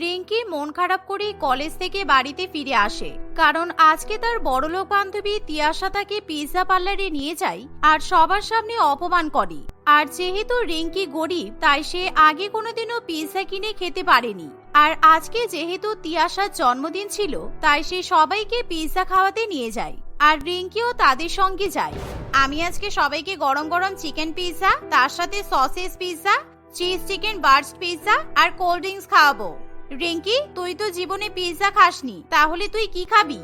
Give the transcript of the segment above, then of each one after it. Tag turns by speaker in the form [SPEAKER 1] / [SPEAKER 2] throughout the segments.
[SPEAKER 1] রিঙ্কি মন খারাপ করে কলেজ থেকে বাড়িতে ফিরে আসে। কারণ আজকে তার বড়লোক বান্ধবী তিয়াশা তাকে পিৎজা পার্লারে নিয়ে যায় আর সবার সামনে অপমান করে। আর যেহেতু রিঙ্কি গরিব, তাই সে আগে কোনোদিনও পিৎজা কিনে খেতে পারেনি। আর আজকে যেহেতু তিয়াশার জন্মদিন ছিল, তাই সে সবাইকে পিৎজা খাওয়াতে নিয়ে যায়। আর রিঙ্কিও তাদের সঙ্গে যায়। আমি আজকে সবাইকে গরম গরম চিকেন পিৎজা, তার সাথে sausage pizza, cheese chicken burst pizza আর কোল্ড ড্রিঙ্কস খাওয়াবো। রিঙ্কি, তুই তো জীবনে পিৎজা খাসনি, তাহলে তুই কি খাবি?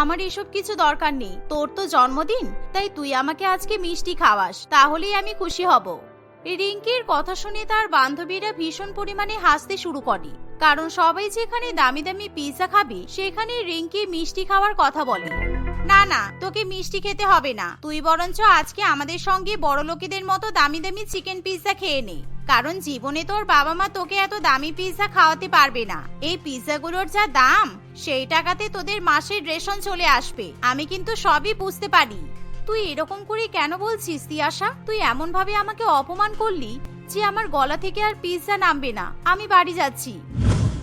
[SPEAKER 1] আমার এসব কিছু দরকার নেই, তোর তো জন্মদিন, তাই তুই আমাকে আজকে মিষ্টি খাওয়াস, তাহলেই আমি খুশি হব। রিঙ্কির কথা শুনে তার বান্ধবীরা ভীষণ পরিমাণে হাসতে শুরু করে, কারণ সবাই যেখানে দামি দামি পিৎজা খাবে সেখানে রিঙ্কি মিষ্টি খাওয়ার কথা বলে। না না, তোকে মিষ্টি খেতে হবে না, তুই বরঞ্চ আজকে আমাদের সঙ্গে বড় লোকেদের মতো দামি দামি চিকেন পিৎজা খেয়ে নে। কারণ জীবনে তোর বাবা মা তোকে এত দামি পিৎজা খাওয়াতে পারবে না। এই পিৎজাগুলোর যা দাম, সেই টাকাতে তোদের মাসের রেশন চলে আসবে। আমি কিন্তু সবই বুঝতে পারি। তুই এরকম করে কেন বলছিস, তিয়াশা? তুই এমন ভাবে আমাকে অপমান করলি যে আমার গলা থেকে আর পিৎজা নামবে না। আমি বাড়ি যাচ্ছি।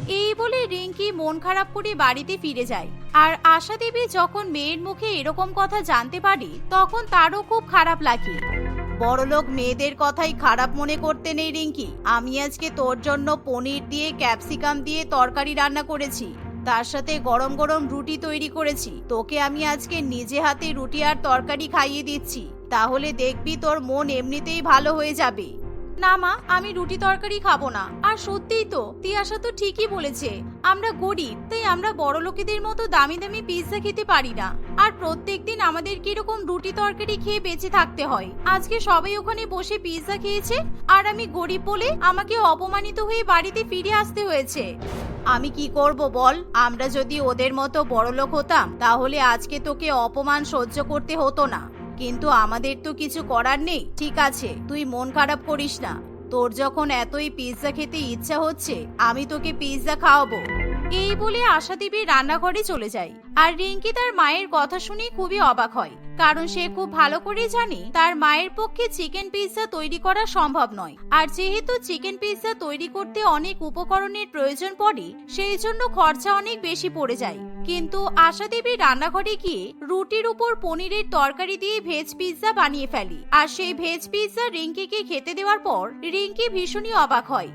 [SPEAKER 1] এই বলে রিঙ্কি মন খারাপ করে বাড়িতে ফিরে যায়। আর আশা দেবী যখন মেয়ের মুখে এরকম কথা জানতে পারে, তখন তারও খুব খারাপ লাগে। বড়লোক মেয়েদের কথাই খারাপ মনে করতে নেই রিঙ্কি। আমি আজকে তোর জন্য পনির দিয়ে, ক্যাপসিকাম দিয়ে তরকারি রান্না করেছি। তার সাথে গরম গরম রুটি তৈরি করেছি। তোকে আমি আজকে নিজে হাতে রুটি আর তরকারি খাইয়ে দিচ্ছি। তাহলে দেখবি তোর মন এমনিতেই ভালো হয়ে যাবে। না মা, আমি রুটি তরকারি খাব না। আর সত্যিই তো, তিয়াশা তো ঠিকই বলেছে। আমরা গরিব, তাই আমরা বড় লোকেদের মতো দামি দামি পিৎজা খেতে পারি না। আর প্রত্যেক দিন আমাদের কীরকম রুটি তরকারি খেয়ে বেঁচে থাকতে হয়। আজকে সবাই ওখানে বসে পিৎজা খেয়েছে, আর আমি গরিব বলে আমাকে অপমানিত হয়ে বাড়িতে ফিরে আসতে হয়েছে। আমি কি করব বল? আমরা যদি ওদের মতো বড়লোক হতাম, তাহলে আজকে তোকে অপমান সহ্য করতে হতো না। কিন্তু আমাদের তো কিছু করার নেই। ঠিক আছে, তুই মন খারাপ করিস না। তোর যখন এতই পিৎজা খেতে ইচ্ছা হচ্ছে, আমি তোকে পিৎজা খাওয়াবো। এই বলে আশা দেবী রান্নাঘরে চলে যায়। আর রিঙ্কি তার মায়ের কথা শুনে খুবই অবাক হয়, কারণ সে খুব ভালো করে জানে তার মায়ের পক্ষে চিকেন পিৎজা তৈরি করা সম্ভব নয়। আর যেহেতু চিকেন পিৎজা তৈরি করতে অনেক উপকরণের প্রয়োজন পড়ে, সেই জন্য খরচা অনেক বেশি পড়ে যায়। কিন্তু আশা দেবী রান্নাঘরে গিয়ে রুটির উপর পনিরের তরকারি দিয়ে ভেজ পিৎজা বানিয়ে ফেলি। আর সেই ভেজ পিৎজা রিঙ্কিকে খেতে দেওয়ার পর রিঙ্কি ভীষণই অবাক হয়।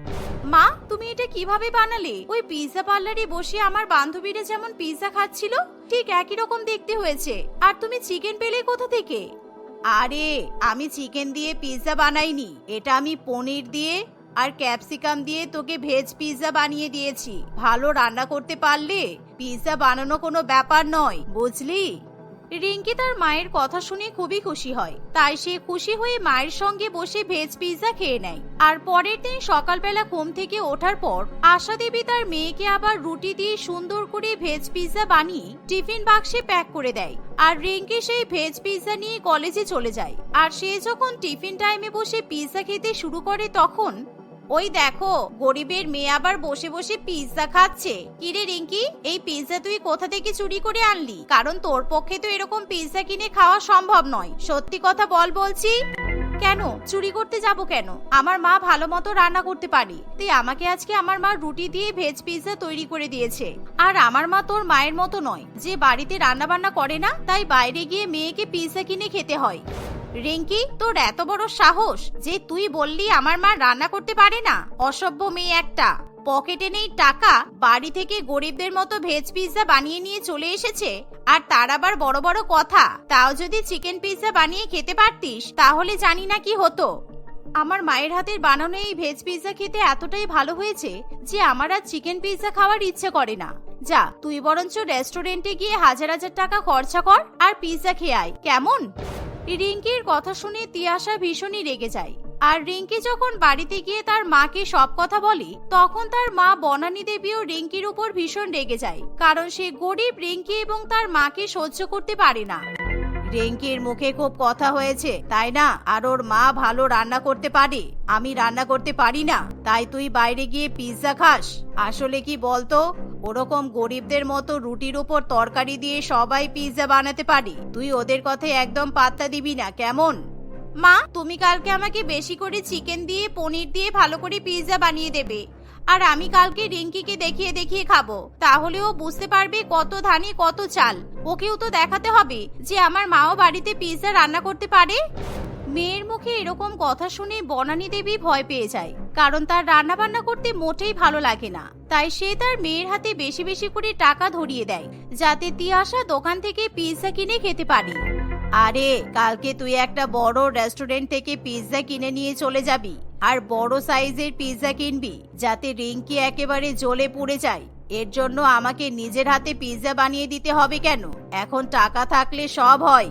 [SPEAKER 1] মা, তুমি এটা কীভাবে বানালে? ওই পিৎজা পার্লারে বসে আমার বান্ধবীরা যেমন পিৎজা খাচ্ছিল, ঠিক একই রকম দেখতে হয়েছে। আর তুমি চিকেন পেলে কোথা থেকে? আরে, আমি চিকেন দিয়ে পিৎজা বানাইনি। এটা আমি পনির দিয়ে আর ক্যাপসিকাম দিয়ে তোকে ভেজ পিৎজা বানিয়ে দিয়েছি। ভালো রান্না করতে পারলে পিৎজা বানানো কোনো ব্যাপার নয়, বুঝলি? রিঙ্কি তার মায়ের কথা শুনে খুবই খুশি হয়। তাই সে খুশি হয়ে মায়ের সঙ্গে বসে ভেজ পিৎজা খেয়ে নেয়। আর পরের দিন সকালবেলা ঘুম থেকে ওঠার পর আশা দেবী তার মেয়েকে আবার রুটি দিয়ে সুন্দর করে ভেজ পিৎজা বানিয়ে টিফিন বাক্সে প্যাক করে দেয়। আর রিঙ্কি সেই ভেজ পিৎজা নিয়ে কলেজে চলে যায়। আর সে যখন টিফিন টাইমে বসে পিৎজা খেতে শুরু করে তখন ওই দেখো, গরিবের মেয়ে আবার বসে বসে পিৎজা খাচ্ছে। কিরে রিঙ্কি, এই পিৎজা তুই কোথা থেকে চুরি করে আনলি? কারণ তোর পক্ষে তো এরকম পিৎজা কিনে খাওয়া সম্ভব নয়। সত্যি কথা বল বলছি। কেন? চুরি করতে যাব কেন? আমার মা ভালো মতো রান্না করতে পারে। তাই আমাকে আজকে আমার মা রুটি দিয়ে ভেজ পিৎজা তৈরি করে দিয়েছে। আর আমার মা তোর মায়ের মতো নয়। যে বাড়িতে রান্না বান্না করে না, তাই বাইরে গিয়ে মেয়েকে পিৎজা কিনে খেতে হয়। রিঙ্কি, তোর এত বড় সাহস যে তুই বললি আমার মা রান্না করতে পারে না। অসভ্য মেয়ে একটা। পকেটে নেই টাকা, বাড়ি থেকে গরিবদের মতো ভেজ পিৎজা বানিয়ে নিয়ে চলে এসেছে। আর তার আবার বড় বড় কথা, তাও যদি চিকেন পিৎজা বানিয়ে খেতে পারতিস, তাহলে জানি না কি হতো। আমার মায়ের হাতের বানানো এই ভেজ পিৎজা খেতে এতটাই ভালো হয়েছে যে আমার আর চিকেন পিৎজা খাওয়ার ইচ্ছে করে না। যা, তুই বরঞ্চ রেস্টুরেন্টে গিয়ে হাজার হাজার টাকা খরচা কর আর পিৎজা খেয়ে আয়। কেমন? রিঙ্কির কথা শুনে তিয়াশা ভীষণই রেগে যায়। আর রিঙ্কি যখন বাড়িতে গিয়ে তার মাকে সব কথা বলে, তখন তার মা বনানী দেবীও রিঙ্কির উপর ভীষণ রেগে যায়, কারণ সে গরিব রিঙ্কি এবং তার মাকে সহ্য করতে পারে না। রিঙ্কির মুখে খুব কথা হয়েছে, তাই না? আর ওর মা ভালো রান্না করতে পারে। আমি রান্না করতে পারি না, তাই তুই বাইরে গিয়ে পিৎজা খাস। আসলে কি বলতো? ওরকম গরিবদের মতো রুটির উপর তরকারি দিয়ে সবাই পিৎজা বানাতে পারি। তুই ওদের কথায় একদম পাত্তা দিবি না, কেমন? মা, তুমি কালকে আমাকে বেশি করে চিকেন দিয়ে, পনির দিয়ে ভালো করে পিৎজা বানিয়ে দেবে। আর আমি কালকে রিঙ্কিকে দেখিয়ে দেখিয়ে খাব। তাহলে ও বুঝতে পারবে কত ধানে কত চাল। ওকেও তো দেখাতে হবে যে আমার মাও বাড়িতে পিৎজা রান্না করতে পারে। মেয়ের মুখে এরকম কথা শুনে বনানী দেবী ভয় পেয়ে যায়, কারণ তার রান্না বান্না করতে মোটেই ভালো লাগে না। তাই সে তার মেয়ের হাতে বেশি বেশি করে টাকা ধরিয়ে দেয়, যাতে তিয়াশা দোকান থেকে পিৎজা কিনে খেতে পারে। আরে, কালকে তুই একটা বড় রেস্টুরেন্ট থেকে পিৎজা কিনে নিয়ে চলে যাবি। আর বড় সাইজের পিৎজা কিনবি, যাতে রিঙ্কি একেবারে জ্বলে পুড়ে যায়। এর জন্য আমাকে নিজের হাতে পিৎজা বানিয়ে দিতে হবে কেন? এখন টাকা থাকলে সব হয়।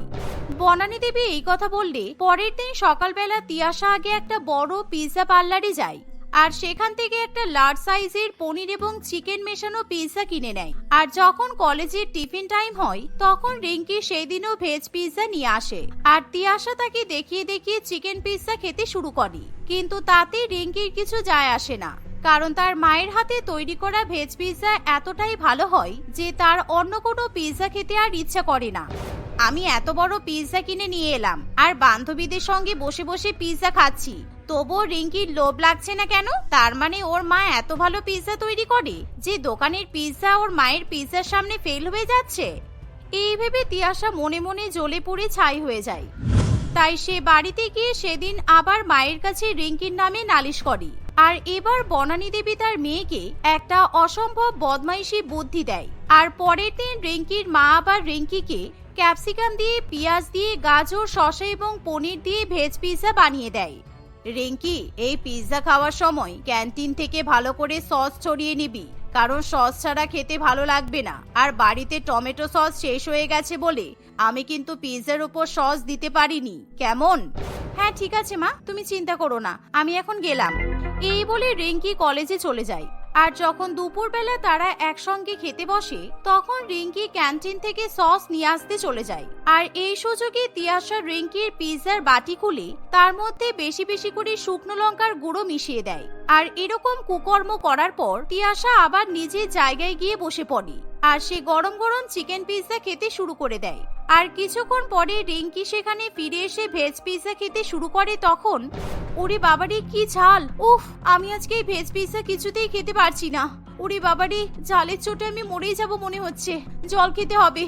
[SPEAKER 1] বনানী দেবী এই কথা বললে পরের দিন সকালবেলা তিয়াশা আগে একটা বড় পিৎজা পার্লারে যায়। আর সেখান থেকে একটা লার্জ সাইজের পনির এবং চিকেন মেশানো পিৎজা কিনে নেয়। আর যখন কলেজের টিফিন টাইম হয়, তখন রিঙ্কি সেই দিনও ভেজ পিৎজা নিয়ে আসে। আর তিয়াশা তাকে দেখিয়ে দেখিয়ে চিকেন পিৎজা খেতে শুরু করে। কিন্তু তাতে রিঙ্কির কিছু যায় আসে না। কারণ তার মায়ের হাতে তৈরি করা ভেজ পিৎজা এতটাই ভালো হয় যে তার অন্য কোনো পিৎজা খেতে আর ইচ্ছা করে না। আমি এত বড় পিৎজা কিনে নিয়ে এলাম। আর বান্ধবীদের সঙ্গে বসে বসে পিৎজা খাচ্ছি। তবুও রিঙ্কির লোভ লাগছে না কেন? তার মানে ওর মা এত ভালো পিৎজা তৈরি করে যে দোকানের পিৎজা ওর মায়ের পিৎজার সামনে ফেল হয়ে যাচ্ছে? এই ভেবে তিয়াশা মনে মনে জ্বলে পুড়ে ছাই হয়ে যায়। তাই সে বাড়িতে গিয়ে সেদিন আবার মায়ের কাছে রিঙ্কির নামে নালিশ করে। আর এবার বনানী দেবী তার মেয়েকে একটা অসম্ভব বদমাইশি বুদ্ধি দেয়। আর পরের দিন রিঙ্কির মা আবার রিঙ্কিকে ক্যাপসিকাম দিয়ে, পেঁয়াজ দিয়ে, গাজর, শসা এবং পনির দিয়ে ভেজ পিৎজা বানিয়ে দেয়। রিঙ্কি, এই পিৎজা খাওয়ার সময় ক্যান্টিন থেকে ভালো করে সস ছড়িয়ে নিবি, কারণ সস ছাড়া খেতে ভালো লাগবে না। আর বাড়িতে টমেটো সস শেষ হয়ে গেছে বলে আমি কিন্তু পিৎজার উপর সস দিতে পারিনি। কেমন? হ্যাঁ ঠিক আছে মা, তুমি চিন্তা করো না, আমি এখন গেলাম। এই বলে রিঙ্কি কলেজে চলে যায়। আর যখন দুপুরবেলা তারা একসঙ্গে খেতে বসে, তখন রিঙ্কি ক্যান্টিন থেকে সস নিয়ে আসতে চলে যায়। আর এই সুযোগে তিয়াশা রিঙ্কির পিৎজার বাটি খুলে তার মধ্যে বেশি বেশি করে শুকনো লঙ্কার গুঁড়ো মিশিয়ে দেয়। আর এরকম কুকর্ম করার পর তিয়াশা আবার নিজের জায়গায় গিয়ে বসে পড়ে আর সে গরম গরম চিকেন পিৎজা খেতে শুরু করে দেয়। আর কিছুক্ষণ পরে রিঙ্কি সেখানে ফিরে এসে ভেজ পিৎজা খেতে শুরু করে তখন ওরে বাবারে, কি ঝাল। উফ, আমি আজকে এই ভেজ পিৎজা কিছুতেই খেতে পারছি না। ওরে বাবারে, ঝালের চোটে আমি মরেই যাব মনে হচ্ছে। জল খেতে হবে।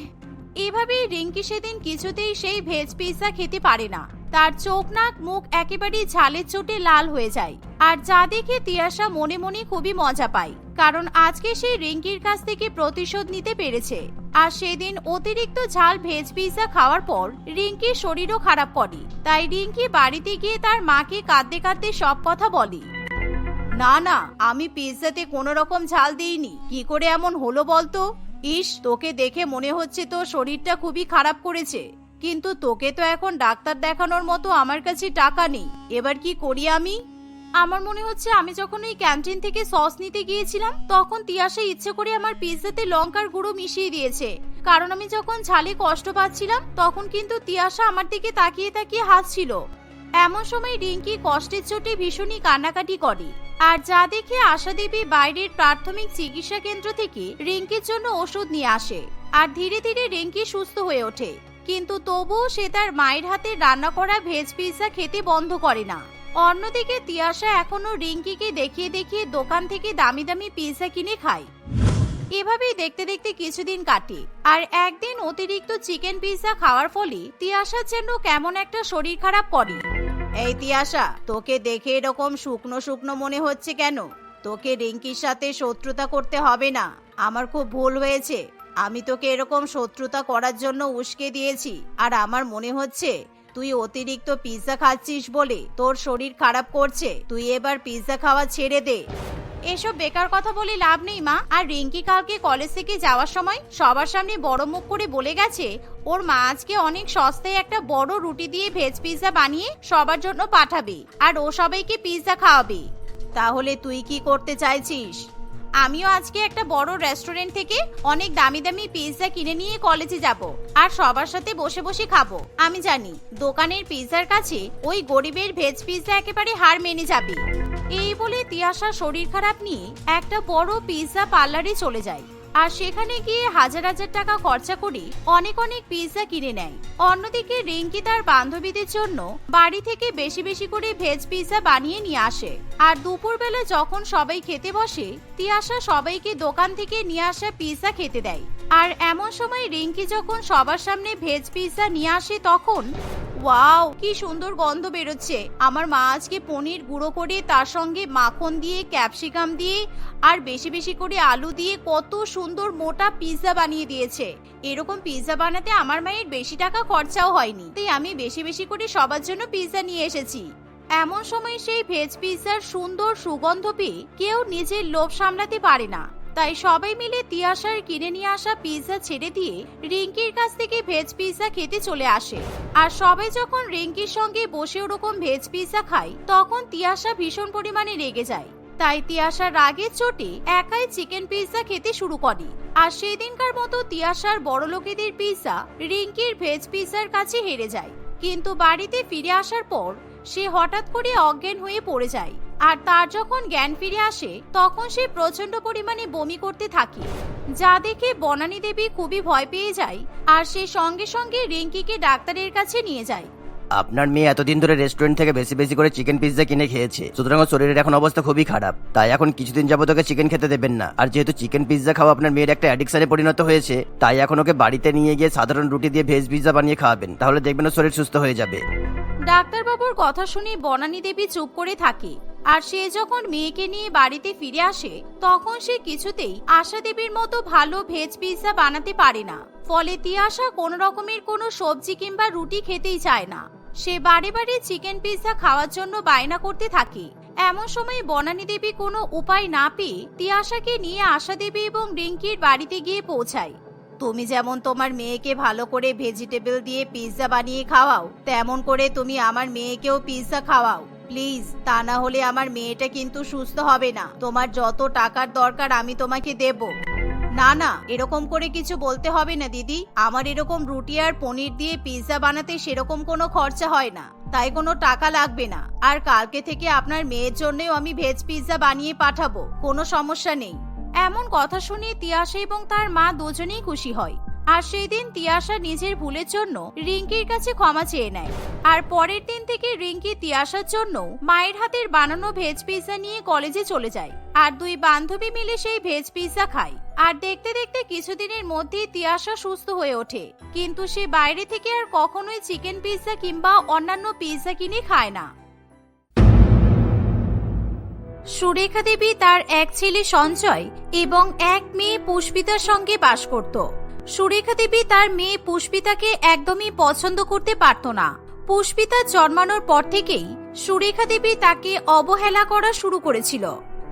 [SPEAKER 1] এভাবেই রিঙ্কি সেদিন কিছুতেই সেই ভেজ পিৎজা খেতে পারে না। তার চোখ, নাক, মুখ একেবারেই ঝালের চোটে লাল হয়ে যায়। আর যা দেখে তিয়াশা মনে মনে খুবই মজা পায়, কারণ আজকে সেই রিঙ্কির কাছ থেকে প্রতিশোধ নিতে পেরেছে। আর সেদিন অতিরিক্ত ঝাল ভেজ পিৎজা খাওয়ার পর রিঙ্কির শরীরও খারাপ করে। তাই রিঙ্কি বাড়িতে গিয়ে তার মাকে কাঁদতে কাঁদতে সব কথা বলে। না না, আমি পিৎজাতে কোনো রকম ঝাল দিইনি। কি করে এমন হলো বলতো? ইস, তোকে দেখে মনে হচ্ছে তো শরীরটা খুবই খারাপ করেছে। কিন্তু তোকে তো এখন ডাক্তার দেখানোর মতো আমার কাছে টাকা নেই। এবার কি করি আমি? আমার মনে হচ্ছে আমি যখন ওই ক্যান্টিন থেকে সস নিতে গিয়েছিলাম, তখন তিয়াসে ইচ্ছে করে আমার পিৎজাতে লঙ্কার গুঁড়ো মিশিয়ে দিয়েছে। কারণ আমি যখন ঝালে কষ্ট পাচ্ছিলাম, তখন কিন্তু তিয়াসা আমার দিকে তাকিয়ে তাকিয়ে হাসছিল। এমন সময় রিঙ্কি কষ্টের চোটে ভীষণই কান্নাকাটি করে। আর যা দেখে আশা দেবী বাইরের প্রাথমিক চিকিৎসা কেন্দ্র থেকে রিঙ্কির জন্য ওষুধ নিয়ে আসে। আর ধীরে ধীরে রিঙ্কি সুস্থ হয়ে ওঠে। কিন্তু তবুও সে তার মায়ের হাতে রান্না করা ভেজ পিৎজা খেতে বন্ধ করে না। অন্যদিকে তিয়াশা এখনও রিঙ্কিকে দেখিয়ে দেখিয়ে দোকান থেকে দামি দামি পিৎজা কিনে খায়। এভাবেই দেখতে দেখতে কিছুদিন কাটে আর একদিন অতিরিক্ত চিকেন পিৎজা খাওয়ার ফলে তিয়াশার যেন কেমন একটা শরীর খারাপ করে এই তিয়াসা তোকে দেখে এরকম শুকনো শুকনো মনে হচ্ছে কেন? তোকে রিঙ্কির সাথে শত্রুতা করতে হবে না। আমার খুব ভুল হয়েছে। আমি তোকে এরকম শত্রুতা করার জন্য উস্কে দিয়েছি। আর আমার মনে হচ্ছে তুই অতিরিক্ত পিৎজা খাচ্ছিস বলে তোর শরীর খারাপ করছে। তুই এবার পিৎজা খাওয়া ছেড়ে দে। এসব বেকার কথা বলে লাভ নেই মা। আর রিঙ্কি কালকে কলেজ থেকে যাওয়ার সময় সবার সামনে বড় মুখ করে বলে গেছে ওর মা আজকে অনেক সস্তায় একটা বড় রুটি দিয়ে ভেজ পিৎজা বানিয়ে সবার জন্য পাঠাবে। আর ও সবাইকে পিৎজা খাওয়াবে। তাহলে তুই কি করতে চাইছিস? আমিও আজকে একটা বড় রেস্টুরেন্ট থেকে অনেক দামি দামি পিৎজা কিনে নিয়ে কলেজে যাব। আর সবার সাথে বসে বসে খাব। আমি জানি, দোকানের পিৎজার কাছে ওই গরিবের ভেজ পিৎজা একেবারে হার মেনে যাবে। এই বলে তিয়াশা শরীর খারাপ নিয়ে একটা বড় পিৎজা পার্লারে চলে যায়। আর সেখানে গিয়ে হাজার হাজার টাকা খরচা করে অনেক অনেক পিৎজা কিনে নেয়। অন্যদিকে রিঙ্কি তার বান্ধবীদের জন্য বাড়ি থেকে বেশি বেশি করে ভেজ পিৎজা বানিয়ে নিয়ে আসে। আর দুপুরবেলা যখন সবাই খেতে বসে, তিয়াশা সবাইকে দোকান থেকে নিয়ে আসা পিৎজা খেতে দেয়। আর এমন সময় রিঙ্কি যখন সবার সামনে ভেজ পিৎজা নিয়ে আসে, তখন ওয়াও, কি সুন্দর গন্ধ বেরোচ্ছে। আমার মা আজকে পনির গুঁড়ো করে তার সঙ্গে মাখন দিয়ে, ক্যাপসিকাম দিয়ে আর বেশি বেশি করে আলু দিয়ে কত সুন্দর মোটা পিৎজা বানিয়ে দিয়েছে। এরকম পিৎজা বানাতে আমার মায়ের বেশি টাকা খরচাও হয়নি। তাই আমি বেশি বেশি করে সবার জন্য পিৎজা নিয়ে এসেছি। এমন সময় সেই ভেজ পিৎজার সুন্দর সুগন্ধ পেয়ে কেউ নিজের লোভ সামলাতে পারে না। তাই সবাই মিলে তিয়াশার কিনে নিয়ে আসা পিৎজা ছেড়ে দিয়ে রিঙ্কির কাছ থেকে ভেজ পিৎজা খেতে চলে আসে। আর সবাই যখন রিঙ্কির সঙ্গে বসে ওরকম ভেজ পিৎজা খায়, তখন তিয়াশা ভীষণ পরিমাণে রেগে যায়। তাই তিয়াশার রাগের চোটে একাই চিকেন পিৎজা খেতে শুরু করে। আর সেদিনকার মতো তিয়াশার বড় লোকেদের পিৎজা রিঙ্কির ভেজ পিৎজার কাছে হেরে যায়। কিন্তু বাড়িতে ফিরে আসার পর সে হঠাৎ করে অজ্ঞান হয়ে পড়ে যায়। আর তার যখন জ্ঞান ফিরে আসে, তখন সে প্রচণ্ড পরিমাণে বমি করতে থাকে, যা দেখে বনানী দেবী খুবই ভয় পেয়ে যায় আর সে সঙ্গে সঙ্গে রিঙ্কিকে ডাক্তারের কাছে নিয়ে যায়।
[SPEAKER 2] আপনার মেয়ে এতদিন ধরে রেস্টুরেন্ট থেকে বেশি বেশি করে চিকেন পিৎজা কিনে খেয়েছে, সুতরাং শরীরের এখন অবস্থা খুবই খারাপ, তাই এখন কিছুদিন যাবত ওকে চিকেন খেতে দেবেন না। আর যেহেতু চিকেন পিৎজা খাওয়া আপনার মেয়ের একটা অ্যাডিকশনে পরিণত হয়েছে, তাই এখন ওকে বাড়িতে নিয়ে গিয়ে সাধারণ রুটি দিয়ে ভেজ পিৎজা বানিয়ে খাওয়াবেন, তাহলে দেখবেন ওর শরীর সুস্থ হয়ে যাবে।
[SPEAKER 1] ডাক্তারবাবুর কথা শুনে বনানী দেবী চুপ করে থাকে। আর সে যখন মেয়েকে নিয়ে বাড়িতে ফিরে আসে, তখন সে কিছুতেই আশা দেবীর মতো ভালো ভেজ পিৎজা বানাতে পারে না। ফলে তিয়াশা কোন রকমের কোনো সবজি কিংবা রুটি খেতেই চায় না। সে বারে বারে চিকেন পিৎজা খাওয়ার জন্য বায়না করতে থাকে। এমন সময় বনানী দেবী কোনো উপায় না পেয়ে তিয়াশাকে নিয়ে আশা দেবী এবং রিঙ্কির বাড়িতে গিয়ে পৌঁছায়। তুমি যেমন তোমার মেয়েকে ভালো করে ভেজিটেবল দিয়ে পিৎজা বানিয়ে খাওয়াও, তেমন করে তুমি আমার মেয়েকেও পিৎজা খাওয়াও। প্লিজ তা না হলে আমার মেয়েটা কিন্তু সুস্থ হবে না। তোমার যত টাকার দরকার আমি তোমাকে দেব। না না, এরকম করে কিছু বলতে হবে না, দিদি। আমার এরকম রুটি আর পনির দিয়ে পিৎজা বানাতে সেরকম কোনো খরচা হয় না। তাই কোনো টাকা লাগবে না। আর কালকে থেকে আপনার মেয়ের জন্যও আমি ভেজ পিৎজা বানিয়ে পাঠাবো। কোনো সমস্যা নেই। এমন কথা শুনে তিয়াশা এবং তার মা দুজনেই খুশি হয়। আর সেই দিন তিয়াশা নিজের ভুলের জন্য রিঙ্কির কাছে ক্ষমা চেয়ে নেয়। আর পরের দিন থেকে রিঙ্কি তিয়াশার জন্য মায়ের হাতের বানানো ভেজ পিৎজা নিয়ে কলেজে চলে যায়। আর দুই বান্ধবী মিলে সেই ভেজ পিৎজা খায়। আর দেখতে দেখতে কিছুদিনের মধ্যেই তিয়াশা সুস্থ হয়ে ওঠে। কিন্তু সে বাইরে থেকে আর কখনোই চিকেন পিৎজা কিংবা অন্যান্য পিৎজা কিনে খায় না। সুরেখা দেবী তার এক ছেলে সঞ্জয় এবং এক মেয়ে পুষ্পিতার সঙ্গে বাস করত। সুরেখা দেবী তার মেয়ে পুষ্পিতাকে একদমই পছন্দ করতে পারত না। পুষ্পিতা জন্মানোর পর থেকেই সুরেখা দেবী তাকে অবহেলা করা শুরু করেছিল।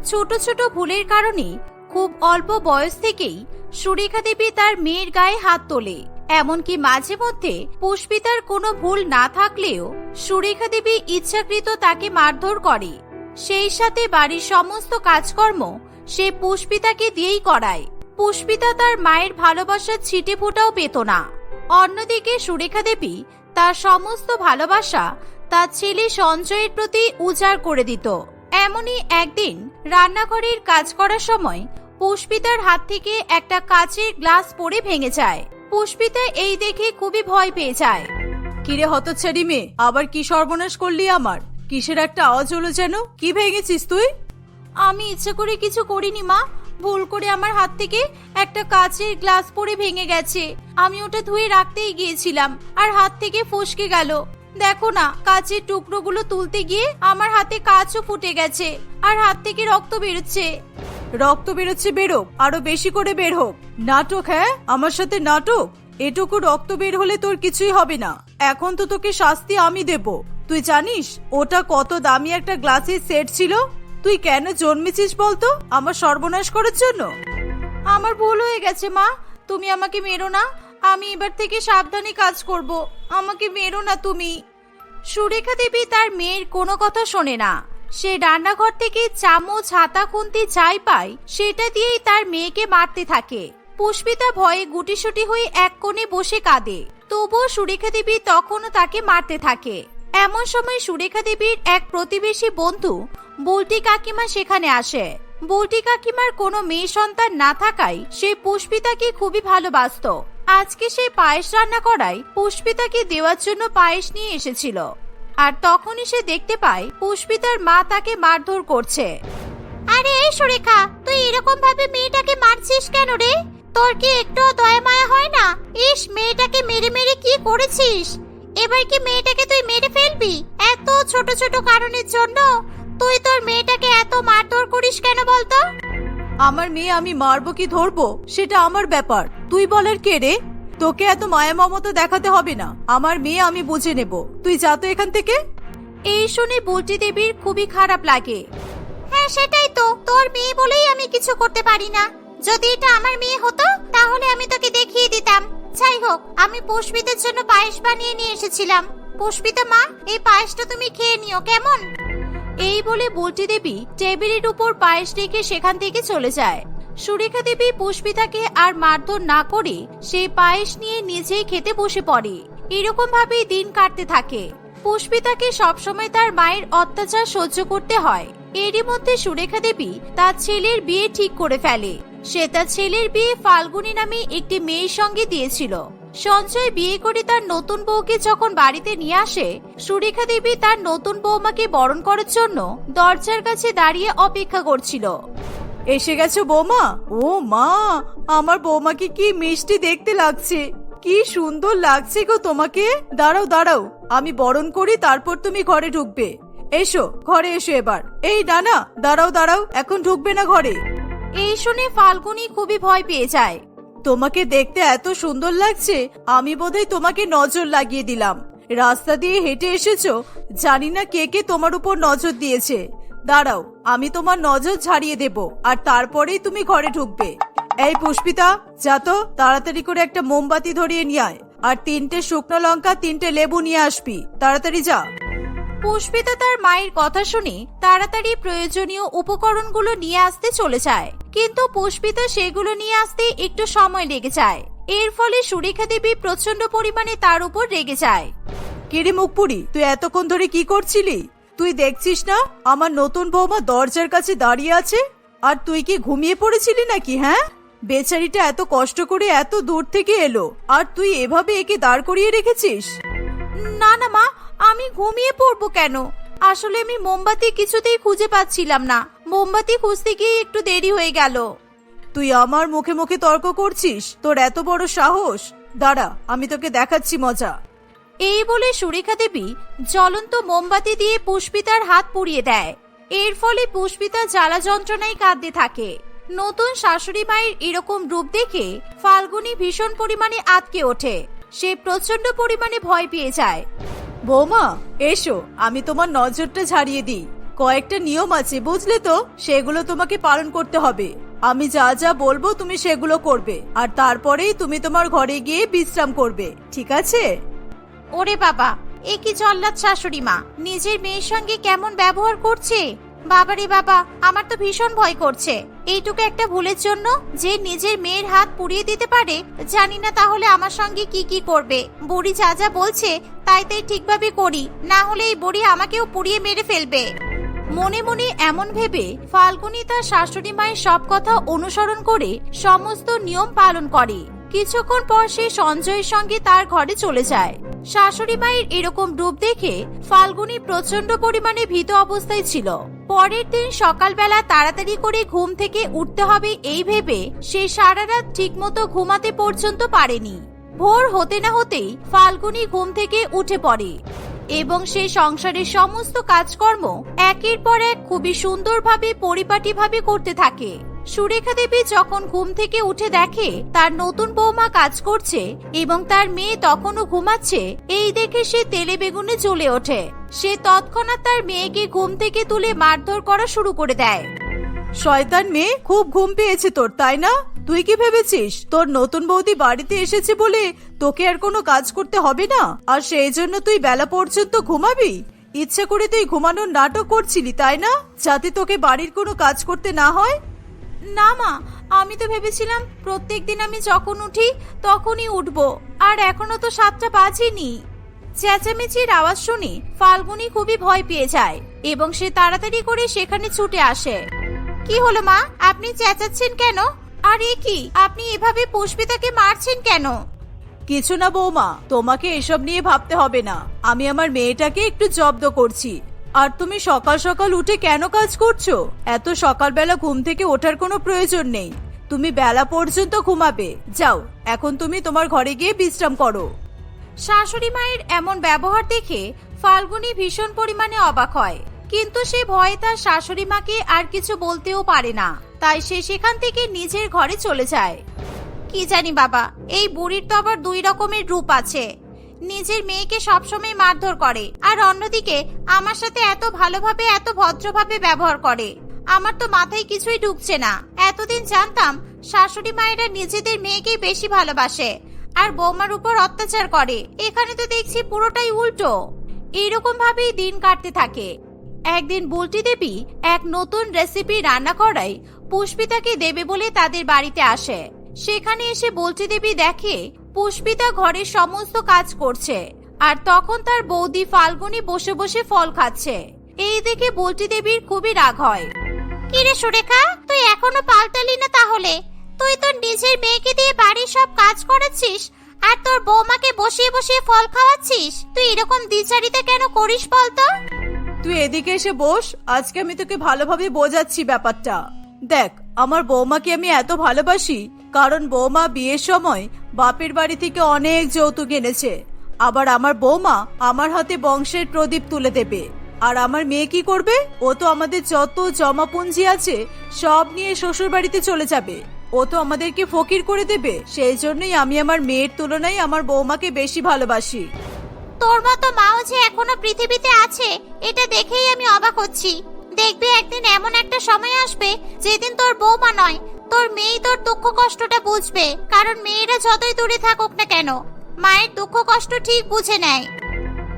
[SPEAKER 1] ছোট ছোট ভুলের কারণে খুব অল্প বয়স থেকেই সুরেখা দেবী তার মেয়ের গায়ে হাত তোলে। এমনকি মাঝে মধ্যে পুষ্পিতার কোনো ভুল না থাকলেও সুরেখা দেবী ইচ্ছাকৃত তাকে মারধর করে। সেই সাথে বাড়ির সমস্ত কাজকর্ম সে পুষ্পিতাকে দিয়েই করায়। পুষ্পিতা তার মায়ের ভালোবাসার ছিটে ফোটাও পেত না। অন্যদিকে সুরেখা দেবী তার সমস্ত ভালোবাসা তার ছেলে সঞ্জয়ের প্রতি উজাড় করে দিত। এমনই একদিন রান্নাঘরের কাজ করার সময় পুষ্পিতার হাত থেকে একটা কাচের গ্লাস পড়ে ভেঙে যায়। পুষ্পিতা এই দেখে খুবই ভয় পেয়ে যায়।
[SPEAKER 3] কিরে হতচ্ছাড়ি মেয়ে, আবার কি সর্বনাশ করলি আমার? কিসের একটা আওয়াজ হলো যেন? কি ভেঙেছিস তুই?
[SPEAKER 1] আমি ইচ্ছে করে কিছু করিনি মা। ভুল করে আমার হাত থেকে একটা কাচের গ্লাস পড়ে ভেঙে গেছে। আমি ওটা ধুয়ে রাখতেই গিয়েছিলাম আর হাত থেকে ফসকে গেল। দেখো না কাচের টুকরোগুলো তুলতে গিয়ে আমার হাতে কাচও ফুটে গেছে আর হাত থেকে রক্ত বেরোচ্ছে।
[SPEAKER 3] রক্ত বেরোচ্ছে বেরোক আরও বেশি করে বের হোক। নাটক হ্যাঁ? আমার সাথে নাটক? এটুকু রক্ত বের হলে তোর কিছুই হবে না। এখন তো তোকে শাস্তি আমি দেব। তুই জানিস, ওটা কত দামি একটা গ্লাসের সেট ছিল? তুই কেন জন্মেছিস বলতো? আমার সর্বনাশ করার জন্য?
[SPEAKER 1] আমার ভুল হয়ে গেছে, মা। তুমি আমাকে মেরো না। আমি এবার থেকে সাবধানে কাজ করব। আমাকে মেরো না তুমি। সুরেখা দেবী তার মেয়ের কোনো কথা শোনে না। সে রান্নাঘর থেকে চামচ, হাতা, খুন্তি যাই পায়, সেটা দিয়েই তার মেয়েকে মারতে থাকে। পুষ্পিতা ভয়ে গুটিসুটি হয়ে এক কোণে বসে কাঁদে। তবুও সুরেখা দেবী তখনও তাকে মারতে থাকে। এমন সময় সুরেখা দেবীর এক প্রতিবেশী বন্ধু বুলটি কাকিমা সেখানে আসে। বুলটি কাকিমার কোনো মেয়ে সন্তান না থাকায় সে পুষ্পিতাকে খুবই ভালোবাসতো। আজকে সে পায়েস রান্না করায় পুষ্পিতাকে দেওয়ার জন্য পায়েস নিয়ে এসেছিল। আর তখনই সে দেখতে পায় পুষ্পিতার মা তাকে মারধর করছে। আরে এই সুরেখা, তুই এরকম ভাবে মেয়েটাকে মারছিস কেন রে? তোর কি একটু দয়া মায়া হয় না? ইস, মেয়েটাকে মেরে মেরে কি করেছিস? এবার কি মেয়েটাকে তুই মেরে ফেলবি? এত ছোট ছোট কারণের জন্য তুই তোর মেয়েটাকে এত মারধর করিস কেন বলতো?
[SPEAKER 3] আমার মেয়ে আমি মারবো কি ধরবো? সেটা আমার ব্যাপার। তুই বলার কে রে? তোকে এত মায়া মমতা দেখাতে হবে না। আমার মেয়ে আমি বুঝে নেব। তুই যা তো এখান থেকে।
[SPEAKER 1] এই শুনে বুলটি দেবীর খুবই খারাপ লাগে। হ্যাঁ সেটাই তো। তোর মেয়ে বলেই আমি কিছু করতে পারি না। যদি এটা আমার মেয়ে হতো তাহলে আমি তোকে দেখিয়ে দিতাম। যাই হোক, আমি পুষ্পিতের জন্য পায়েস বানিয়ে নিয়ে এসেছিলাম। পুষ্পিতা মা, এই পায়েসটা তুমি খেয়ে নিও, কেমন? এই বলে বুলটি দেবী টেবিলের উপর পায়েস রেখে সেখান থেকে চলে যায়। সুরেখা দেবী পুষ্পিতাকে আর মারধর না করে সেই পায়েস নিয়ে নিজেই খেতে বসে পড়ে। এরকম ভাবেই দিন কাটতে থাকে। পুষ্পিতাকে সবসময় তার মায়ের অত্যাচার সহ্য করতে হয়। এরই মধ্যে সুরেখা দেবী তার ছেলের বিয়ে ঠিক করে ফেলে। সে তার ছেলের বিয়ে ফাল্গুনী নামে একটি মেয়ের সঙ্গে দিয়েছিল। সঞ্জয় বিয়ে করে তার নতুন বউকে যখন বাড়িতে নিয়ে আসে, সুরেখা দেবী তার নতুন বৌমাকে বরণ করার জন্য দরজার কাছে দাঁড়িয়ে অপেক্ষা করছিল।
[SPEAKER 3] এসে গেছো বৌমা? ও মা, আমার বৌমাকে কি মিষ্টি দেখতে লাগছে? কি সুন্দর লাগছে গো তোমাকে। দাঁড়াও দাঁড়াও, আমি বরণ করি, তারপর তুমি ঘরে ঢুকবে। এসো, ঘরে এসো এবার। এই ডানা দাঁড়াও দাঁড়াও, এখন ঢুকবে না ঘরে।
[SPEAKER 1] এই শুনে ফাল্গুনি খুবই ভয় পেয়ে যায়।
[SPEAKER 3] তোমাকে দেখতে এত সুন্দর লাগছে, আমি বোধহয় তোমাকে নজর লাগিয়ে দিলাম। রাস্তা দিয়ে হেঁটে এসেছ, জানি না কে কে তোমার উপর নজর দিয়েছে। দাঁড়াও, আমি তোমার নজর ছাড়িয়ে দেব, আর তারপরেই তুমি ঘরে ঢুকবে। এই পুষ্পিতা, যা তো, তাড়াতাড়ি করে একটা মোমবাতি ধরিয়ে নিয়ে আয়, আর তিনটে শুকনো লঙ্কা, তিনটে লেবু নিয়ে আসবি। তাড়াতাড়ি যা।
[SPEAKER 1] পুষ্পিতা তার মায়ের কথা শুনে তাড়াতাড়ি প্রয়োজনীয় উপকরণগুলো নিয়ে আসতে চলে যায়। কিন্তু পুষ্পিতা সেগুলো নিয়ে আসতে একটু সময় লেগে যায়। এর ফলে সুরেখা দেবী প্রচণ্ড পরিমাণে তার উপর রেগে যায়।
[SPEAKER 3] কিরে মুখপুরি তুই এতক্ষণ ধরে কি করছিলি? তুই দেখছিস না আমার নতুন বৌমা দরজার কাছে দাঁড়িয়ে আছে? আর তুই কি ঘুমিয়ে পড়েছিলি নাকি হ্যাঁ? বেচারিটা এত কষ্ট করে এত দূর থেকে এলো আর তুই এভাবে একে দাঁড় করিয়ে রেখেছিস?
[SPEAKER 1] না না মা আমি ঘুমিয়ে পড়ব কেন? আসলে আমি মোমবাতি কিছুতেই খুঁজে পাচ্ছিলাম না। মোমবাতি খুঁজতে গিয়ে একটু দেরি হয়ে গেল।
[SPEAKER 3] তুই আমার মুখে মুখে তর্ক করছিস? তোর এত বড় সাহস? দাঁড়া আমি তোকে দেখাচ্ছি মজা।
[SPEAKER 1] এই বলে সুরেখা দেবী জ্বলন্ত মোমবাতি দিয়ে পুষ্পিতার হাত পুড়িয়ে দেয়। এর ফলে পুষ্পিতা জ্বালা যন্ত্রণায় কাঁদতে থাকে। নতুন শাশুড়ি মায়ের এরকম রূপ দেখে ফাল্গুনি ভীষণ পরিমাণে আটকে ওঠে। সে প্রচণ্ড পরিমাণে ভয় পেয়ে যায়।
[SPEAKER 3] বৌমা, এসো, আমি তোমার নজরটা ঝাড়িয়ে দিই। কয়েকটা নিয়ম আছে, বুঝলে তো? সেগুলো তোমাকে পালন করতে হবে। আমি যা যা বলব তুমি সেগুলো করবে, আর তারপরেই তুমি তোমার ঘরে গিয়ে বিশ্রাম করবে, ঠিক আছে?
[SPEAKER 1] ওরে বাবা, এ কি জল্লাদ শাশুড়ি মা? নিজের মেয়ের সঙ্গে কেমন ব্যবহার করছে? বাবারে বাবা, আমার তো ভীষণ ভয় করছে। এইটুকু একটা ভুলের জন্য যে নিজের মেয়ের হাত পুড়িয়ে দিতে পারে, জানি না তাহলে আমার সঙ্গে কি কি করবে। বুড়ি যা যা বলছে, তাই তাই ঠিকভাবে করি। না হলে এই বুড়ি আমাকেও পুড়িয়ে মেরে ফেলবে। মনে মনে এমন ভেবে ফাল্গুনি তার শাশুড়ি মায়ের সব কথা অনুসরণ করে সমস্ত নিয়ম পালন করে। কিছুক্ষণ পর সে সঞ্জয়ের সঙ্গে তার ঘরে চলে যায়। শাশুড়ি মায়ের এরকম রূপ দেখে ফাল্গুনি প্রচণ্ড পরিমাণে ভীত অবস্থায় ছিল। পরের দিন সকালবেলা তাড়াতাড়ি করে ঘুম থেকে উঠতে হবে এই ভেবে সে সারা রাত ঠিকমতো ঘুমাতে পর্যন্ত পারেনি। ভোর হতে না হতেই ফাল্গুনি ঘুম থেকে উঠে পড়ে এবং সে সংসারের সমস্ত কাজকর্ম একের পর এক খুবই সুন্দরভাবে, পরিপাটিভাবে করতে থাকে। সুরেখা দেবী যখন ঘুম থেকে উঠে দেখে তার নতুন বৌমা কাজ করছে এবং তার মেয়ে তখনও ঘুমাচ্ছে, এই দেখে সে তেলে বেগুনে জ্বলে ওঠে। সে তৎক্ষণাৎ তার মেয়েকে ঘুম থেকে তুলে মারধর করা শুরু করে দেয়।
[SPEAKER 3] শয়তান মেয়ে, খুব ঘুম পেয়েছে তোর, তাই না? তুই কি ভেবেছিস? তোর নতুন বৌদি বাড়িতে এসেছে বলে তোকে আর কোনো কাজ করতে হবে না? আর সেই জন্য তুই বেলা পর্যন্ত ঘুমাবি? ইচ্ছে করে তুই ঘুমানোর নাটক করছিলি, তাই না? যাতে তোকে বাড়ির কোনো কাজ করতে না হয়?
[SPEAKER 1] না মা, আমি তো ভেবেছিলাম প্রত্যেক দিন আমি যখন উঠি তখনই উঠব, আর এখনও তো সাতটা বাজেনি। চেঁচামেচির আওয়াজ শুনে ফাল্গুনি খুবই ভয় পেয়ে যায় এবং সে তাড়াতাড়ি করে সেখানে ছুটে আসে। কি হলো মা? আপনি চেঁচাচ্ছেন কেন? আর এ কি? আপনি এভাবে পুষ্পিতাকে মারছেন কেন?
[SPEAKER 3] কিছু না বৌমা, তোমাকে এসব নিয়ে ভাবতে হবে না। আমি আমার মেয়েটাকে একটু জব্দ করছি। আর তুমি সকাল সকাল উঠে কেন কাজ করছ? এত সকালবেলা ঘুম থেকে ওঠার কোনো প্রয়োজন নেই। তুমি বেলা পর্যন্ত ঘুমাবে। যাও, এখন তুমি তোমার ঘরে গিয়ে বিশ্রাম করো।
[SPEAKER 1] শাশুড়ি মায়ের এমন ব্যবহার দেখে ফাল্গুনি ভীষণ পরিমাণে অবাক হয়। কিন্তু সে ভয়ে তার শাশুড়ি মাকে আর কিছু বলতেও পারে না। তাই সে সেখান থেকে নিজের ঘরে চলে যায়। কি জানি বাবা, এই বুড়ির তো আবার দুই রকমের রূপ আছে। নিজের মেয়েকে সবসময় মারধর করে। আর অন্যদিকে, আমার সাথে এত ভালোভাবে, এত ভদ্রভাবে ব্যবহার করে। আমার তো মাথায় কিছুই ঢুকছে না। এতদিন জানতাম, শাশুড়ি মায়েরা নিজেদের মেয়েকেই বেশি ভালোবাসে আর বৌমার উপর অত্যাচার করে। এখানে তো দেখছি পুরোটাই উল্টো। এইরকম ভাবেই দিন কাটতে থাকে। একদিন বুলটি দেবী এক নতুন রেসিপি রান্না করাই পুষ্পিতাকে দেবে বলে তাদের বাড়িতে আসে। সেখানে এসে বুলটি দেবী দেখে পুষ্পিতা ঘরের সমস্ত কাজ করছে আর তখন তার বৌদি ফাল্গুনি বসে বসে ফল খাচ্ছে। এই দেখে বুলটি দেবীর খুবই রাগ হয়। কিরে সুরেখা, তুই এখনও পাল্টালি না তাহলে? তুই তোর নিজের মেয়েকে দিয়ে বাড়ির সব কাজ করাচ্ছিস আর তোর বৌমাকে বসিয়ে বসিয়ে ফল খাওয়াচ্ছিস? তুই এরকম দ্বিচারিতা কেন করিস বলতো?
[SPEAKER 3] তুই এদিকে এসে বস, আজকে আমি তোকে ভালোভাবে বোঝাচ্ছি ব্যাপারটা। দেখ, আমার বৌমাকে আমি এত ভালোবাসি, কারণ বৌমা বিয়ের সময় বাপের বাড়ি থেকে অনেক যৌতুক এনেছে। আবার আমার বৌমা আমার হাতে বংশের প্রদীপ তুলে দেবে। আর আমার মেয়ে কি করবে? ও তো আমাদের যত জমা পুঞ্জি আছে, সব নিয়ে শ্বশুর বাড়িতে চলে যাবে। ও তো আমাদেরকে ফকির করে দেবে। সেই জন্যই আমি আমার মেয়ের তুলনায় আমার বৌমাকে বেশি ভালোবাসি।
[SPEAKER 1] তোর মতো মাও যে এখনও পৃথিবীতে আছে, এটা দেখেই আমি অবাক হচ্ছি। দেখবি একদিন এমন একটা সময় আসবে, যেদিন তোর বৌমা নয় তোর মেয়েই তোর দুঃখ কষ্টটা বুঝবে কারণ মেয়েরা যতই দূরে থাকুক না কেন মায়ের দুঃখ কষ্ট ঠিক বুঝে নেয়।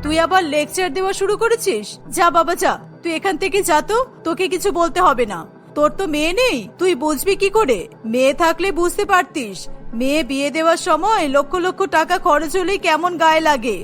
[SPEAKER 3] তুই আবার লেকচার দেওয়া শুরু করেছিস? যা বাবা যা। তুই এখান থেকে যা তো তোকে কিছু বলতে হবে না। তোর তো মেয়ে নেই তুই বুঝবি কি করে? মেয়ে থাকলে বুঝতে পারতিস। মেয়ে বিয়ে দেওয়ার সময় লক্ষ লক্ষ টাকা খরচ হলে কেমন গায়ে লাগে।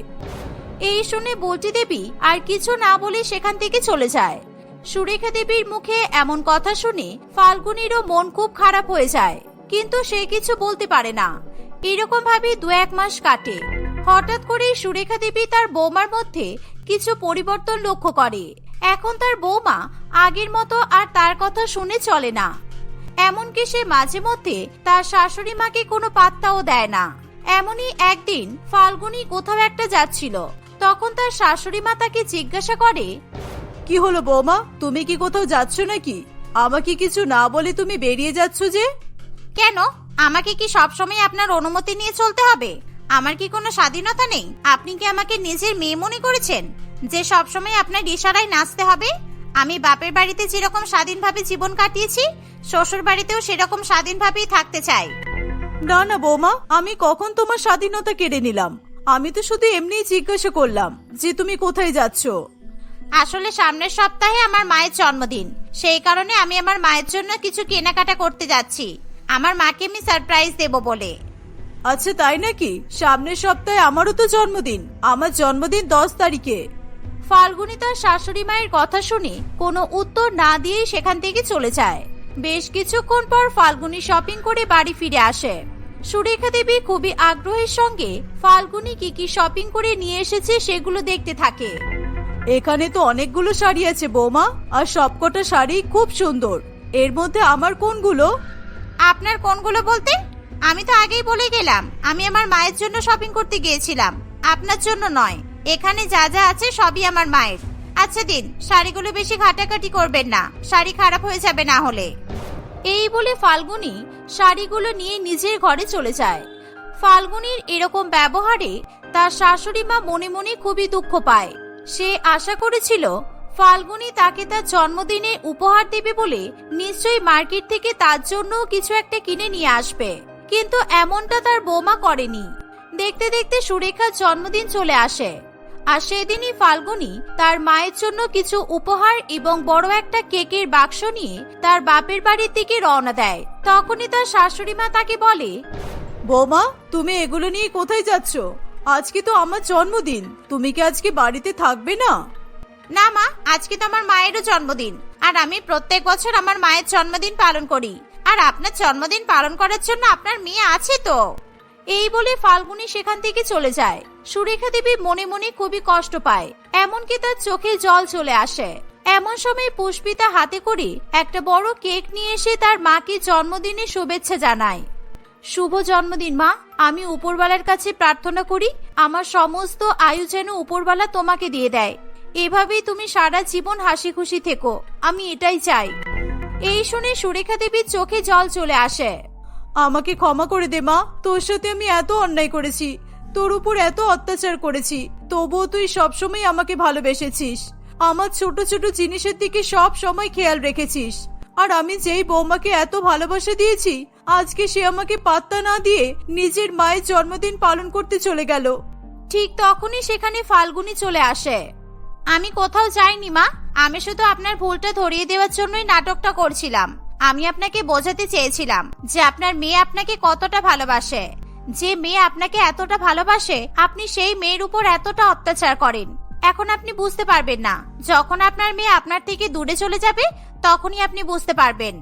[SPEAKER 1] এই শুনে বলটি দেবী আর কিছু না বলে সেখান থেকে চলে যায়। সুরেখা দেবীর মুখে এমন কথা শুনে ফাল্গুনিরও মন খুব খারাপ হয়ে যায়। কিন্তু সে কিছু বলতে পারে না। এরকম ভাবে দু এক মাস কাটে। হঠাৎ করে সুরেখা দেবী তার বৌমার মধ্যে কিছু পরিবর্তন লক্ষ্য করে। এখন তার বৌমা আগের মতো আর তার কথা শুনে চলে না। এমনকি সে মাঝে মধ্যে তার শাশুড়ি মাকে কোনো পাত্তাও দেয় না। এমনই একদিন ফাল্গুনি কোথাও একটা যাচ্ছিল। তখন তার শাশুড়ি মা তাকে জিজ্ঞাসা করে
[SPEAKER 3] কি হলো বৌমা? তুমি কি কোথাও যাচ্ছ নাকি? আমাকে কিছু না বলে তুমি বেরিয়ে যাচ্ছ যে?
[SPEAKER 1] কেন? আমাকে কি সবসময় আপনার অনুমতি নিয়ে চলতে হবে? আমার কি কোনো স্বাধীনতা নেই? আপনি কি আমাকে নিজের মেয়ে মনে করেছেন? যে সবসময় আপনার ইশারায় নাচতে হবে? আমি বাপের বাড়িতে যেরকম স্বাধীনভাবে জীবন কাটিয়েছি শ্বশুর বাড়িতেও সেরকম স্বাধীনভাবেই থাকতে চাই।
[SPEAKER 3] না না বৌমা আমি কখন তোমার স্বাধীনতা কেড়ে নিলাম? আমি তো শুধু এমনিই জিজ্ঞাসা করলাম যে তুমি কোথায় যাচ্ছ?
[SPEAKER 1] আসলে সামনের সপ্তাহে আমার মায়ের জন্মদিন। সেই কারণে আমি আমার মায়ের জন্য কিছু কেনাকাটা করতে যাচ্ছি। আমার মাকে আমি সারপ্রাইজ দেব বলে।
[SPEAKER 3] আচ্ছা তাই নাকি? সামনের সপ্তাহে আমারও তো জন্মদিন। আমার জন্মদিন দশ তারিখে।
[SPEAKER 1] ফাল্গুনি তার শাশুড়ি মায়ের কথা শুনে কোনো উত্তর না দিয়েই সেখান থেকে চলে যায়। বেশ কিছুক্ষণ পর ফাল্গুনি শপিং করে বাড়ি ফিরে আসে। সুরেখা দেবী খুবই আগ্রহের সঙ্গে ফাল্গুনি কি কি শপিং করে নিয়ে এসেছে সেগুলো দেখতে থাকে।
[SPEAKER 3] এখানে তো অনেকগুলো শাড়ি আছে বৌমা আর সবকটা শাড়ি খুব সুন্দর। এর মধ্যে আমার কোনগুলো?
[SPEAKER 1] আপনার কোনগুলো বলতে? আমি তো আগেই বলে গেলাম আমি আমার মায়ের জন্য শপিং করতে গিয়েছিলাম। আপনার জন্য নয় এখানে যা যা আছে সবই আমার মায়ের। আচ্ছা দিন শাড়িগুলো বেশি ঘাটাঘাটি করবেন না শাড়ি খারাপ হয়ে যাবে না হলে। এই বলে ফাল্গুনি শাড়িগুলো নিয়ে নিজের ঘরে চলে যায়। ফাল্গুনির এরকম ব্যবহারে তার শাশুড়ি মা মনে মনে খুবই দুঃখ পায়। সে আশা করেছিল ফাল্গুনি তাকে তার জন্মদিনে উপহার দেবে বলে নিশ্চয়ই মার্কেট থেকে তার জন্য কিছু একটা কিনে নিয়ে আসবে। কিন্তু এমনটা তার বৌমা করেনি। দেখতে দেখতে সুরেখার জন্মদিন চলে আসে। আর সেদিনই ফাল্গুনি তার মায়ের জন্য কিছু উপহার এবং বড় একটা কেকের বাক্স নিয়ে তার বাপের বাড়ির দিকে রওনা দেয়। তখনই তার শাশুড়ি মা তাকে বলে,
[SPEAKER 3] বৌমা, তুমি এগুলো নিয়ে কোথায় যাচ্ছ? আজকে তো আমার জন্মদিন। তুমি কি আজকে বাড়িতে থাকবে না?
[SPEAKER 1] না মা, আজকে তো আমার মায়েরও জন্মদিন। আর আমি প্রত্যেক বছর আমার মায়ের জন্মদিন পালন করি। আর আপনার জন্মদিন পালন করার জন্য আপনার মেয়ে আছে তো। এই বলে ফাল্গুনি সেখান থেকে চলে যায়। সুরেখা দেবী মনে মনে খুবই কষ্ট পায়। এমনকি তার চোখে জল চলে আসে। এমন সময় পুষ্পিতা হাতে করে একটা বড় কেক নিয়ে এসে তার মাকে জন্মদিনে শুভেচ্ছা জানায়। শুভ জন্মদিন, মা। আমি উপরওয়ালার কাছে প্রার্থনা করি, আমার সমস্ত আয়ু যেন উপরওয়ালা তোমাকে দিয়ে দেয়। এভাবেই তুমি সারা জীবন হাসি খুশি থেকো। আমি এটাই চাই। এই শুনে সুরেখা দেবীর চোখে জল চলে আসে।
[SPEAKER 3] আমাকে ক্ষমা করে দে, মা। তোর সাথে আমি এত অন্যায় করেছি। তোর উপর এত অত্যাচার করেছি। তবুও তুই সবসময় আমাকে ভালোবেসেছিস। আমার ছোট ছোট জিনিসের দিকে সব সময় খেয়াল রেখেছিস। আর আমি যেই বৌমাকে এত ভালোবাসা দিয়েছি, আজকে সে আমাকে পাত্তা না দিয়ে নিজের মায়ের জন্মদিন পালন করতে চলে গেল।
[SPEAKER 1] ঠিক তখনই সেখানে ফাল্গুনি চলে আসে। আমি কোথাও যাইনি, মা। আমি শুধু আপনার ভুলটা ধরিয়ে দেওয়ার জন্যই নাটকটা করছিলাম। আমি আপনাকে বোঝাতে চেয়েছিলাম যে আপনার মেয়ে আপনাকে কতটা ভালোবাসে। যে মেয়ে আপনাকে এতটা ভালোবাসে, আপনি সেই মেয়ের উপর এতটা অত্যাচার করেন। এখন আপনি বুঝতে পারবেন না। যখন আপনার মেয়ে আপনার থেকে দূরে চলে যাবে, তখনই আপনি বুঝতে পারবেন।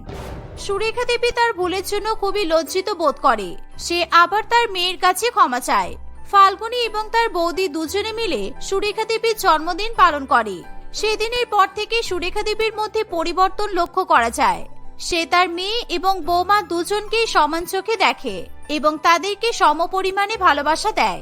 [SPEAKER 1] সুরেখা দেবী তার ভুলের জন্য খুবই লজ্জিত বোধ করে। সে আবার তার মেয়ের কাছে ক্ষমা চায়। ফাল্গুনি এবং তার বৌদি দুজনে মিলে সুরেখা দেবীর জন্মদিন পালন করে। সেদিনের পর থেকে সুরেখা দেবীর মধ্যে পরিবর্তন লক্ষ্য করা যায়। সে তার মেয়ে এবং বৌমা দুজনকেই সমান চোখে দেখে এবং তাদেরকে সমপরিমাণে ভালোবাসা দেয়।